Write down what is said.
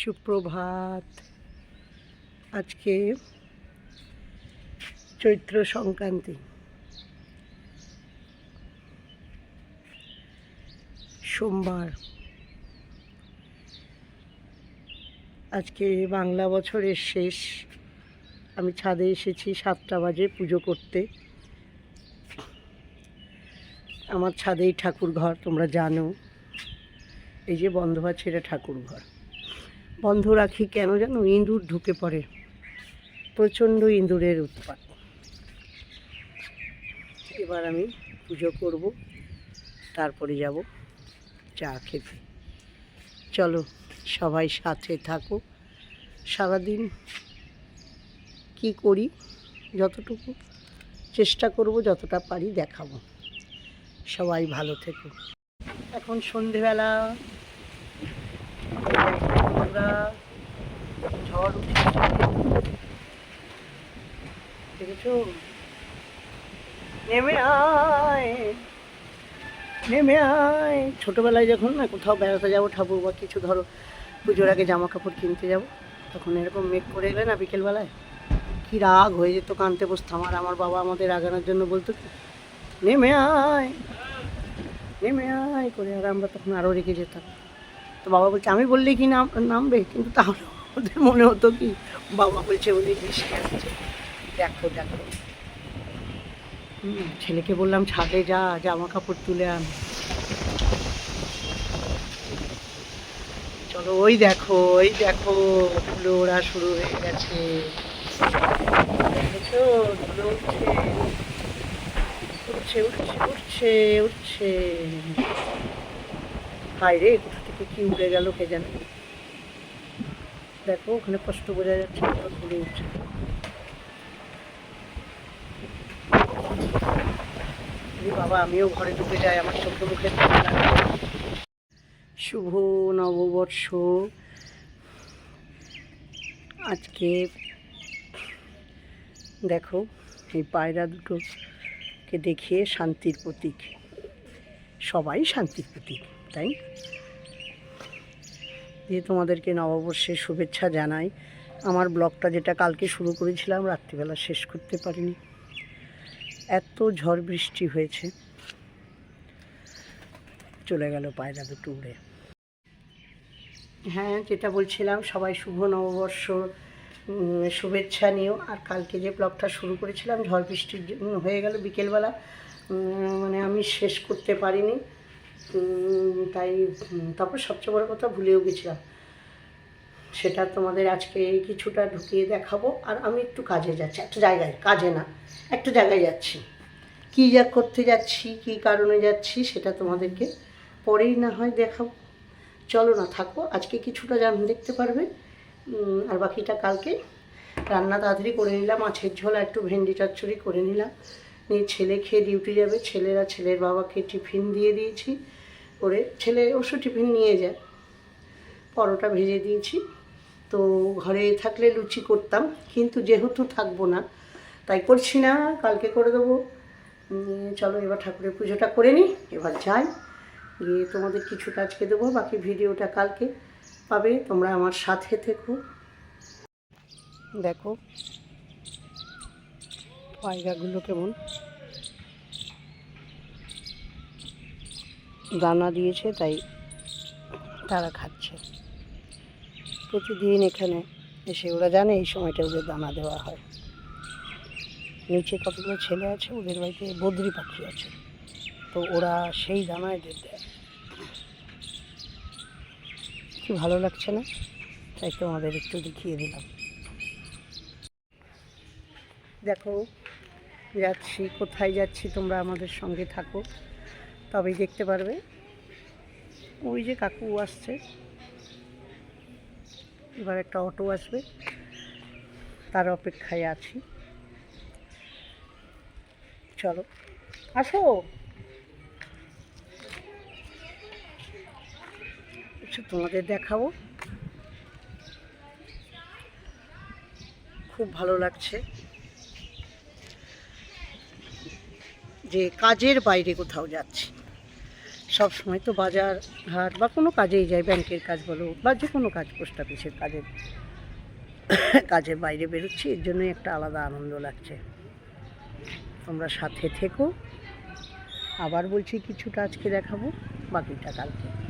সুপ্রভাত। আজকে চৈত্র সংক্রান্তি। সোমবার। আজকে বাংলা বছরের শেষ। আমি ছাদে এসেছি, সাতটা বাজে পুজো করতে। আমার ছাদেই ঠাকুর ঘর তোমরা জানো। এই যে বন্ধ আছে এটা ঠাকুর ঘর বন্ধ রাখি কেন জানো? ইঁদুর ঢুকে পড়ে। প্রচণ্ড ইঁদুরের উৎপাত। এবার আমি পুজো করব, তারপরে যাব চা খেতে। চলো সবাই সাথে থাকো। সারাদিন কি করি? যতটুকু চেষ্টা করব, যতটা পারি দেখাবো। সবাই ভালো থেকো। এখন সন্ধেবেলা। আমরা ঝড় উঠেছে নেমে আয় নেমে আয়। ছোটোবেলায় যখন না কোথাও বেড়াতে যাব ঠাকুর বা কিছু ধরো, পুজোর আগে জামা কাপড় কিনতে যাব, তখন এরকম মেঘ করে এলে না বিকেলবেলায়, কি রাগ হয়ে যেত কানতে বসতাম। আর আমার বাবা আমাদের রাগানোর জন্য বলতো কি, নেমে আয় নেমে আয় করে। আর আমরা তখন আরও রেগে যেতাম। তো বাবা বলছে, আমি বললেই কি নাম, নামবে? কিন্তু তাহলে ওদের মনে হতো কি, বাবা বলছে ওদের বৃষ্টি আসছে দেখো দেখো। ছেলেকে বললাম, ছাদে যা জামা কাপড় তুলে আন। চলো, ওই দেখো ওই দেখো, ধুলো ওরা শুরু হয়ে গেছে। উঠছে। উঠছে উঠছে উঠছে উঠছে। হায় রে থেকে কি উড়ে গেল কে জানে। দেখো, ওখানে কষ্ট বোঝা যাচ্ছে ধুলো উঠছে বাবা, আমিও ঘরে ঢুকে যাই, আমার চোখে মুখে শুভ নববর্ষ। আজকে দেখো, এই পায়রা দুটোকে দেখে শান্তির প্রতীক। সবাই শান্তির প্রতীক, তাই? দিয়ে তোমাদেরকে নববর্ষের শুভেচ্ছা জানাই। আমার ব্লগটা যেটা কালকে শুরু করেছিলাম, রাত্রিবেলা শেষ করতে পারিনি। এত ঝড় বৃষ্টি হয়েছে। চলে গেল পায়রা দুটো উড়ে। হ্যাঁ যেটা বলছিলাম, সবাই শুভ নববর্ষ শুভেচ্ছা নিও। আর কালকে যে ব্লগটা শুরু করেছিলাম, ঝড় বৃষ্টির হয়ে গেল বিকেলবেলা। মানে আমি শেষ করতে পারিনি। তাই তারপর সবচেয়ে বড় কথা ভুলেও গেছিলাম। সেটা তোমাদের আজকে কিছুটা ঢুকিয়ে দেখাবো। আর আমি একটু কাজে যাচ্ছি, একটা জায়গায়, কাজে না, একটা জায়গায় যাচ্ছি। কী যা করতে যাচ্ছি, কী কারণে যাচ্ছি, সেটা তোমাদেরকে পরেই না হয় দেখাবো। চলো না, থাকো, আজকে কিছুটা জান দেখতে পারবে। আর বাকিটা কালকে রান্না তাড়াতাড়ি করে নিলাম, মাছের ঝোল একটু ভেন্ডি চচ্চড়ি করে নিলাম। নিয়ে ছেলে খেয়ে ডিউটি যাবে। ছেলেরা ছেলের বাবাকে টিফিন দিয়ে দিয়েছি। করে ছেলে অবশ্য টিফিন নিয়ে যায়। পরোটা ভেজে দিয়েছি। তো ঘরে থাকলে লুচি করতাম, কিন্তু যেহেতু থাকব না, তাই করছি না, কালকে করে দেবো। চলো এবার ঠাকুরের পুজোটা করে নিই, এবার যাই। গিয়ে তোমাদের কিছুটা আজকে দেবো, বাকি ভিডিওটা কালকে পাবে। তোমরা আমার সাথে থেকো। দেখো। পায়রাগুলো কেমন? দানা দিয়েছে, তাই তারা খাচ্ছে। প্রতিদিন এখানে এসে ওরা জানে এই সময়টা ওদের দানা দেওয়া হয়। নিচে কতগুলো ছেলে আছে, ওদের বাড়িতে বদ্রি পাখি আছে। তো ওরা সেই দানা এদের দেয়। কি ভালো লাগছে না? তাই তোমাদের একটু দেখিয়ে দিলাম। দেখো যাচ্ছি, কোথায় যাচ্ছি, তোমরা আমাদের সঙ্গে থাকো। তবেই দেখতে পারবে। ওই যে কাকু আসছে। এবার একটা অটো আসবে। তার অপেক্ষায় আছি। চলো, আসো। তোমাদের দেখাবো। খুব ভালো লাগছে। যে কাজের বাইরে কোথাও যাচ্ছি। সব সময় তো বাজার হাট বা কোনো কাজেই যাই, ব্যাংকের কাজ বলো বা যে কোনো কাজ, পোস্ট অফিসের কাজের কাজের বাইরে বেরোচ্ছি, এর জন্যই একটা আলাদা আনন্দ লাগছে। তোমরা সাথে থেকো। আবার বলছি কিছুটা আজকে দেখাবো, বাকিটা কালকে।